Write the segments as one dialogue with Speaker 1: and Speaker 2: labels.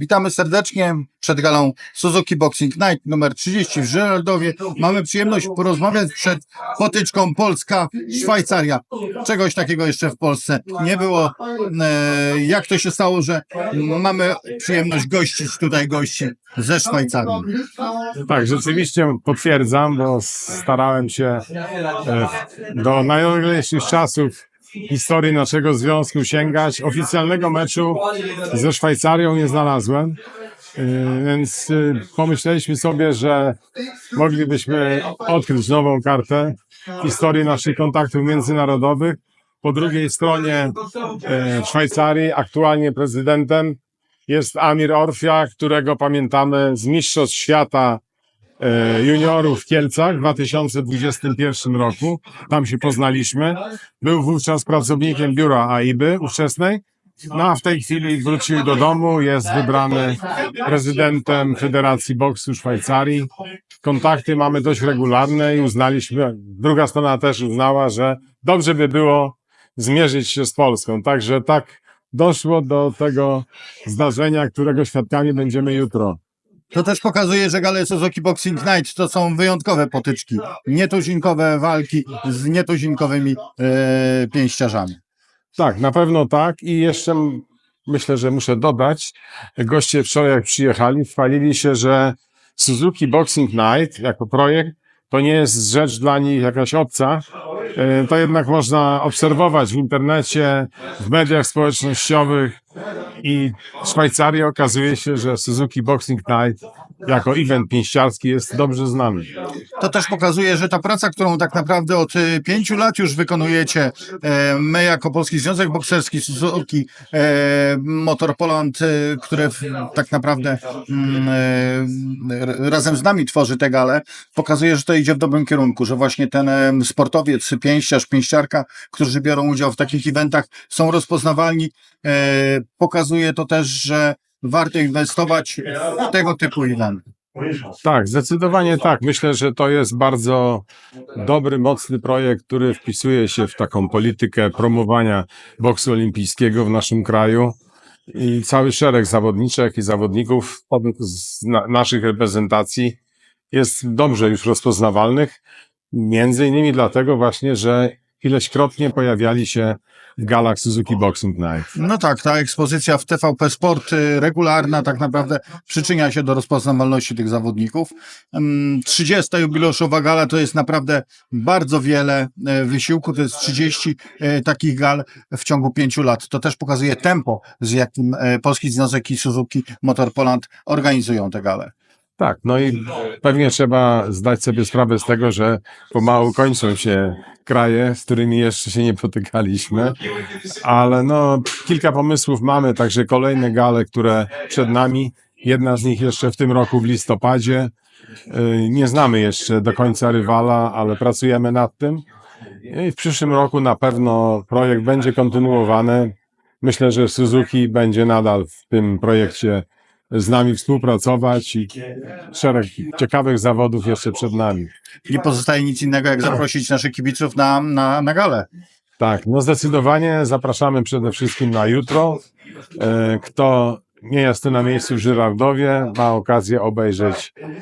Speaker 1: Witamy serdecznie przed galą Suzuki Boxing Night numer 30 w Żyrardowie. Mamy przyjemność porozmawiać przed potyczką Polska-Szwajcaria. Czegoś takiego jeszcze w Polsce nie było. E, Jak to się stało, że mamy przyjemność gościć tutaj gości ze Szwajcarii?
Speaker 2: Tak, rzeczywiście potwierdzam, bo starałem się e, do najnowszych czasów historii naszego związku sięgać. Oficjalnego meczu ze Szwajcarią nie znalazłem, e, więc e, pomyśleliśmy sobie, że moglibyśmy odkryć nową kartę historii naszych kontaktów międzynarodowych. Po drugiej stronie e, Szwajcarii aktualnie prezydentem jest Amir Orfia, którego pamiętamy z Mistrzostw Świata juniorów w Kielcach w 2021 roku. Tam się poznaliśmy. Był wówczas pracownikiem biura AIBY ówczesnej. No a w tej chwili wrócił do domu, jest wybrany prezydentem Federacji Boksu Szwajcarii. Kontakty mamy dość regularne i uznaliśmy, druga strona też uznała, że dobrze by było zmierzyć się z Polską. Także tak doszło do tego zdarzenia, którego świadkami będziemy jutro.
Speaker 1: To też pokazuje, że gale Suzuki Boxing Night to są wyjątkowe potyczki. Nietuzinkowe walki z nietuzinkowymi e, pięściarzami.
Speaker 2: Tak, na pewno tak. I jeszcze myślę, że muszę dodać, goście wczoraj jak przyjechali, chwalili się, że Suzuki Boxing Night jako projekt to nie jest rzecz dla nich jakaś obca. E, To jednak można obserwować w internecie, w mediach społecznościowych i w Szwajcarii okazuje się, że Suzuki Boxing Night jako event pięściarski jest dobrze znany.
Speaker 1: To też pokazuje, że ta praca, którą tak naprawdę od e, pięciu lat już wykonujecie, e, my jako Polski Związek Bokserski Suzuki, e, Motor Poland, które tak naprawdę mm, razem z nami tworzy te gale, pokazuje, że to idzie w dobrym kierunku, że właśnie ten sportowiec, pięściarz, pięściarka, którzy biorą udział w takich eventach, są rozpoznawalni. E, pokazuje to też, że warto inwestować w tego typu eventy.
Speaker 2: Tak, zdecydowanie tak. Myślę, że to jest bardzo dobry, mocny projekt, który wpisuje się w taką politykę promowania boksu olimpijskiego w naszym kraju. I cały szereg zawodniczek i zawodników z na, naszych reprezentacji jest dobrze już rozpoznawalnych. Między innymi dlatego właśnie, że ileśkrotnie pojawiali się w galach Suzuki Boxing Night.
Speaker 1: No tak, ta ekspozycja w TVP Sport regularna tak naprawdę przyczynia się do rozpoznawalności tych zawodników. Ym, 30. jubileuszowa gala to jest naprawdę bardzo wiele e, wysiłku, to jest 30 e, takich gal w ciągu pięciu lat. To też pokazuje tempo, z jakim e, Polski Związek i Suzuki Motor Poland organizują te gale.
Speaker 2: Tak, no i pewnie trzeba zdać sobie sprawę z tego, że pomału kończą się kraje, z którymi jeszcze się nie potykaliśmy, ale no kilka pomysłów mamy, także kolejne gale, które przed nami, jedna z nich jeszcze w tym roku w listopadzie. Yy, Nie znamy jeszcze do końca rywala, ale pracujemy nad tym. I w przyszłym roku na pewno projekt będzie kontynuowany. Myślę, że Suzuki będzie nadal w tym projekcie z nami współpracować i szereg ciekawych zawodów jeszcze przed nami.
Speaker 1: Nie pozostaje nic innego, jak zaprosić naszych kibiców na, na, na galę.
Speaker 2: Tak, no zdecydowanie zapraszamy przede wszystkim na jutro. E, Kto nie jest tu na miejscu w Żyrardowie, ma okazję obejrzeć e,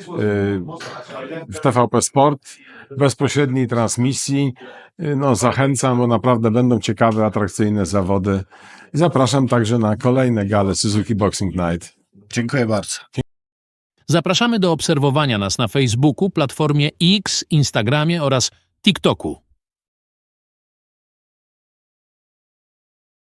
Speaker 2: w TVP Sport bezpośredniej transmisji. E, No zachęcam, bo naprawdę będą ciekawe, atrakcyjne zawody. Zapraszam także na kolejne gale Suzuki Boxing Night.
Speaker 1: Dziękuję bardzo.
Speaker 3: Zapraszamy do obserwowania nas na Facebooku, platformie X, Instagramie oraz TikToku.